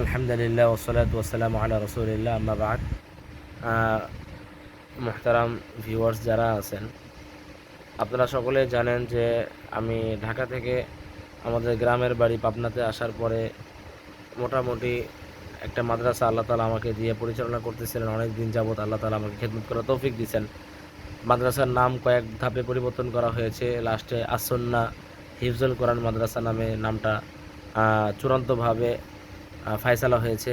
আলহামদুলিল্লাহ ওসলাত ওসালাম আলা রসুলিল্লাহ আম্মাবাদ মোহতারাম ভিউয়ার্স যারা আছেন, আপনারা সকলে জানেন যে আমি ঢাকা থেকে আমাদের গ্রামের বাড়ি পাবনাতে আসার পরে মোটামুটি একটা মাদ্রাসা আল্লাহ তালা আমাকে দিয়ে পরিচালনা করতেছিলেন। অনেক দিন যাবৎ আল্লাহ তালা আমাকে খেদমত করার তৌফিক দিয়েছেন মাদ্রাসার নাম কয়েক ধাপে পরিবর্তন করা হয়েছে। লাস্টে আসন্না হিফজুল কোরআন মাদ্রাসা নামে নামটা চূড়ান্তভাবে ফায়সালা হয়েছে।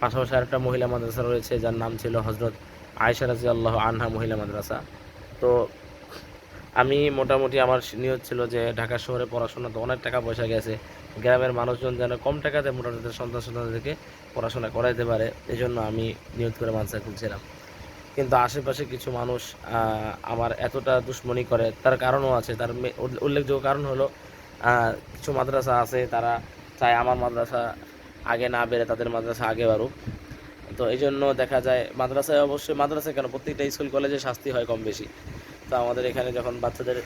পাশাপাশি আরেকটা মহিলা মাদ্রাসা রয়েছে, যার নাম ছিল হজরত আয়সা রাজি আল্লাহ আনহা মহিলা মাদ্রাসা। তো আমি মোটামুটি আমার নিয়ত ছিল যে ঢাকা শহরে পড়াশোনা তো অনেক টাকা পয়সা গেছে। গ্রামের মানুষজন যেন কম টাকাতে মোটামুটি সন্তান সন্তানদেরকে পড়াশোনা করাইতে পারে এই জন্য আমি নিয়ত করে মাদ্রাসা খুলছিলাম। কিন্তু আশেপাশে কিছু মানুষ আমার এতটা দুশ্মনী করে, তার কারণও আছে। তার উল্লেখযোগ্য কারণ হলো কিছু মাদ্রাসা আছে, তারা চায় আমার মাদ্রাসা আগে না বেড়ে তাদের মাদ্রাসা আগে বাড়ুক। তো এই জন্য দেখা যায় মাদ্রাসায় অবশ্যই, মাদ্রাসায় কেন? প্রত্যেকটা স্কুল কলেজে শাস্তি হয় কম বেশি। তো আমাদের এখানে যখন বাচ্চাদের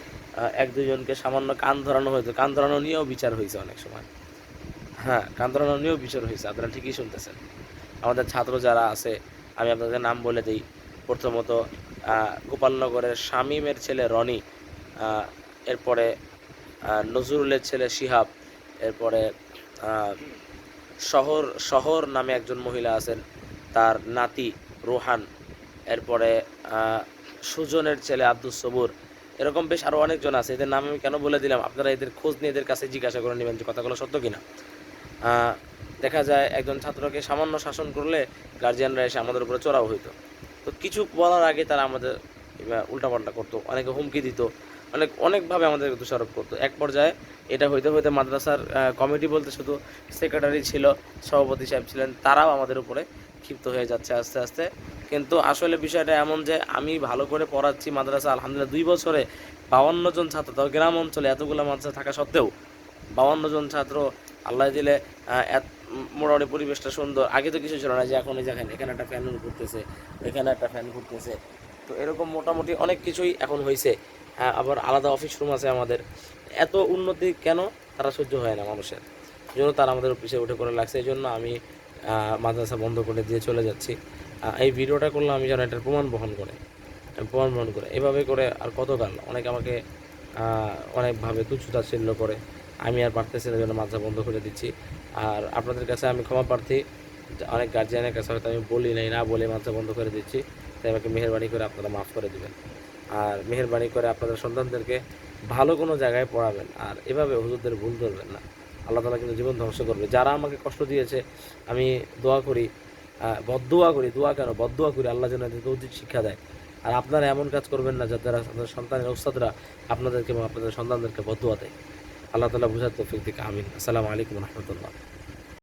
এক দুজনকে সামান্য কান ধরানো হয়েছে, কান ধরানো নিয়েও বিচার হয়েছে অনেক সময়। হ্যাঁ কান ধরানো নিয়েও বিচার হয়েছে, আপনারা ঠিকই শুনতেছেন। আমাদের ছাত্র যারা আছে, আমি আপনাদের নাম বলে দিই। প্রথমত গোপালনগরের শামীমের ছেলে রনি এরপরে নজরুলের ছেলে শিহাব, এরপরে শহর শহর নামে একজন মহিলা আছেন। তার নাতি রোহান, এরপরে সুজনের ছেলে আব্দুল সবুর। এরকম বেশ আরও অনেকজন আছে। এদের নাম আমি কেন বলে দিলাম? আপনারা এদের খোঁজ নিয়ে এদের কাছে জিজ্ঞাসা করে নেবেন যে কথাগুলো সত্য কিনা। দেখা যায় একজন ছাত্রকে সামান্য শাসন করলে গার্জিয়ানরা এসে আমাদের উপরে চড়াও হইতো। তো কিছু বলার আগে তারা আমাদের উল্টাপাল্টা করতো, অনেকে হুমকি দিত, অনেক, অনেকভাবে আমাদের দোষারোপ করতো। এক পর্যায়ে এটা হইতে হইতে মাদ্রাসার কমিটি বলতে শুধু সেক্রেটারি ছিল সভাপতি সাহেব ছিলেন তারাও আমাদের উপরে ক্ষিপ্ত হয়ে যাচ্ছে আস্তে আস্তে। কিন্তু আসলে বিষয়টা এমন যে আমি ভালো করে পড়াচ্ছি মাদ্রাসা আলহামদুলিল্লাহ দুই বছরে বাউন্ন জন ছাত্র তাও গ্রাম অঞ্চলে এতগুলো মাদ্রাসা থাকা সত্ত্বেও বাউন্ন জন ছাত্র আল্লাহ দিলে মোটামুটি পরিবেশটা সুন্দর। আগে তো কিছু ছিল না যে এখন দেখেন এখানে একটা ফ্যান ঘুরতেছে এখানে একটা ফ্যান ঘুরতেছে। তো এরকম মোটামুটি অনেক কিছুই এখন হয়েছে হ্যাঁ, আবার আলাদা অফিস রুম আছে আমাদের। এত উন্নতি কেন? তারা সহ্য হয় না মানুষের। জন্য তারা আমাদের পিছিয়ে উঠে পড়ে লাগছে। এই জন্য আমি মাদ্রাসা বন্ধ করে দিয়ে চলে যাচ্ছি। এই ভিডিওটা করলে আমি যেন এটার প্রমাণ বহন করে প্রমাণ বহন করে। এভাবে করে আর কতকাল? অনেকে আমাকে অনেকভাবে তুচ্ছ তাচ্ছিল্য করে। আমি আর পারতেছি না জন্য মাদ্রাসা বন্ধ করে দিচ্ছি। আর আপনাদের কাছে আমি ক্ষমা প্রার্থী। অনেক গার্জিয়ানের কাছে হয়তো আমি বলি নাই, না বলে মাদ্রাসা বন্ধ করে দিচ্ছি। তাই আমাকে মেহরবানি করে আপনারা মাফ করে দেবেন। আর মেহরবানি করে আপনাদের সন্তানদেরকে ভালো কোনো জায়গায় পড়াবেন। আর এভাবে হুজুরদের ভুল ধরবেন না। আল্লাহ তালা কিন্তু জীবন ধ্বংস করবে। যারা আমাকে কষ্ট দিয়েছে আমি দোয়া করি আহ, বদদোয়া করি দোয়া কেন? বদদোয়া করি আল্লাহ যেন এদেরকে উচিত শিক্ষা দেয়। আর আপনারা এমন কাজ করবেন না যাতে আপনাদের সন্তানের ওস্তাদরা আপনাদেরকে এবং আপনাদের সন্তানদেরকে বদদোয়া দেয়। আল্লাহ তালা বুঝার তৌফিক দিকে। আমিন। আসসালামু আলাইকুম রহমতুল্লাহ।